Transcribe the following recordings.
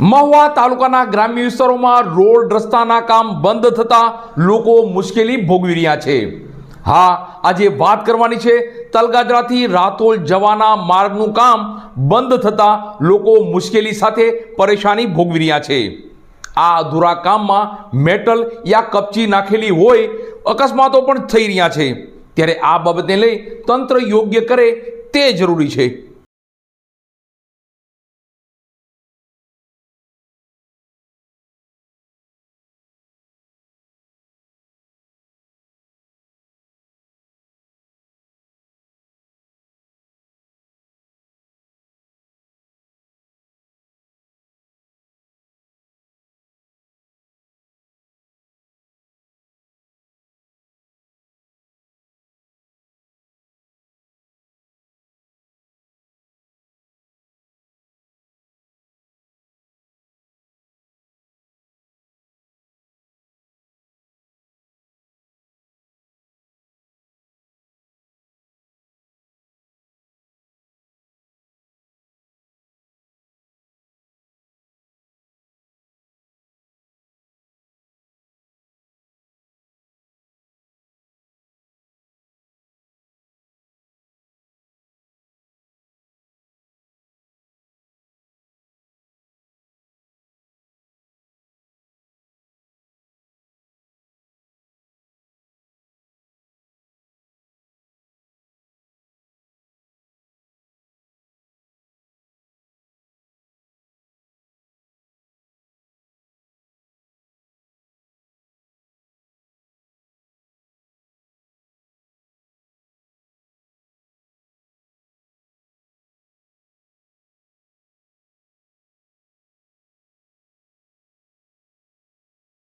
મહુવા તાલુકાના ગ્રામ્ય વિસ્તારોમાં રોડ રસ્તાના કામ બંધ થતા લોકો મુશ્કેલી ભોગવી રહ્યા છે. હા, આજે વાત કરવાની છે તલગાજરાથી રાતોલ જવાના માર્ગનું કામ બંધ થતા લોકો મુશ્કેલી સાથે પરેશાની ભોગવી રહ્યા છે. આ અધૂરા કામમાં મેટલ યા કપચી નાખેલી હોય, અકસ્માતો પણ થઈ રહ્યા છે. ત્યારે આ બાબતને લઈ તંત્ર યોગ્ય કરે તે જરૂરી છે.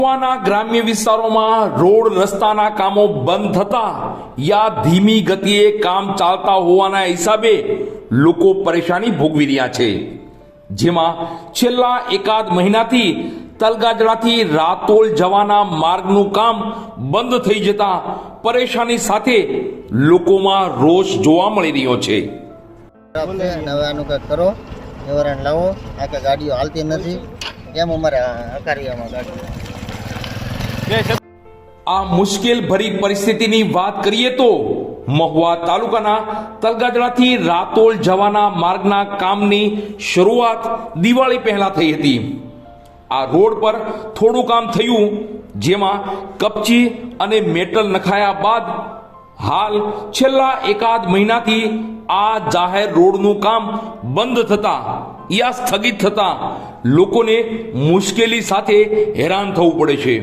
મહુવાના ગ્રામ્ય વિસ્તારોમાં રોડ રસ્તાના કામો બંધ થતા યા ધીમી ગતિએ કામ ચાલતા હોવાના હિસાબે લોકો પરેશાની ભોગવી રહ્યા છે. જેમાં છેલ્લા એકાદ મહિનાથી તલગાજડાથી રાતોલ જવાના માર્ગનું કામ બંધ થઈ જતા પરેશાની સાથે લોકોમાં રોષ જોવા મળી રહ્યો છે. કરો લાવો. આ કે ગાડીઓ હાલતી નથી. કેમ અમારે અકારિયામાં ગાડીઓ? આ મુશ્કેલ ભરી પરિસ્થિતિની વાત કરીએ તો મહુવા તાલુકાના તલગાજડાથી રાતોલ જવાના માર્ગના કામની શરૂઆત દિવાળી પહેલા થઈ હતી. આ રોડ પર થોડું કામ થયું, જેમાં કપચી અને મેટલ નખાયા બાદ હાલ છેલ્લા એકાદ મહિનાથી આ જાહેર રોડનું કામ બંધ થતા યા સ્થગિત થતા લોકોને મુશ્કેલી સાથે હેરાન થવું પડે છે.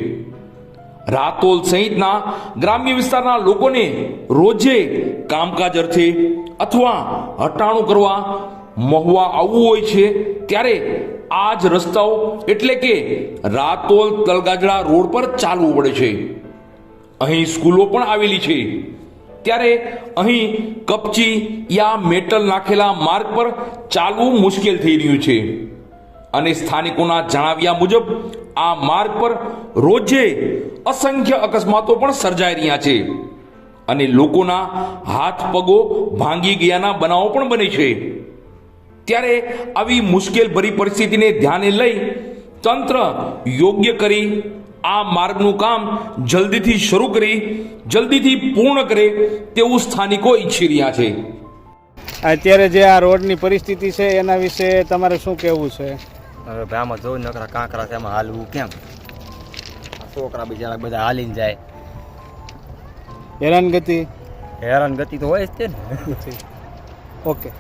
રાતોલ સહિતના ગ્રામ્ય વિસ્તારના લોકોને રોજે કામકાજ અર્થે અથવા હટાણું કરવા મહુવા આવવું હોય છે, ત્યારે આ જ રસ્તાઓ એટલે કે રાતોલ તલગાજડા રોડ પર ચાલવું પડે છે. અહીં સ્કૂલો પણ આવેલી છે. ત્યારે અહીં કપચી યા મેટલ નાખેલા માર્ગ પર ચાલવું મુશ્કેલ થઈ રહ્યું છે. અને સ્થાનિકોના જણાવ્યા મુજબ આ માર્ગ પર રોજે અસંખ્ય અકસ્માતો પણ સર્જાઈ રહ્યા છે. અને લોકોના હાથ, પગો ભાંગી ગયાના બનાવો પણ બને છે. ત્યારે આવી મુશ્કેલ ભરી પરિસ્થિતિને ધ્યાને લઈ તંત્ર યોગ્ય કરી આ માર્ગનું કામ જલ્દીથી શરૂ કરી, જલ્દીથી પૂર્ણ કરે તેવું સ્થાનિકો ઈચ્છી રહ્યા છે. અત્યારે જે આ રોડની પરિસ્થિતિ છે, એના વિશે તમારે શું કહેવું છે? હવે ભાઈ આમાં જોઉં નકરા કાંકરા છે એમાં હાલવું કેમ? છોકરા બિચારા બધા હાલીને જાય. હેરાન ગતિ હેરાન ગતિ તો હોય જ તે ને. ઓકે.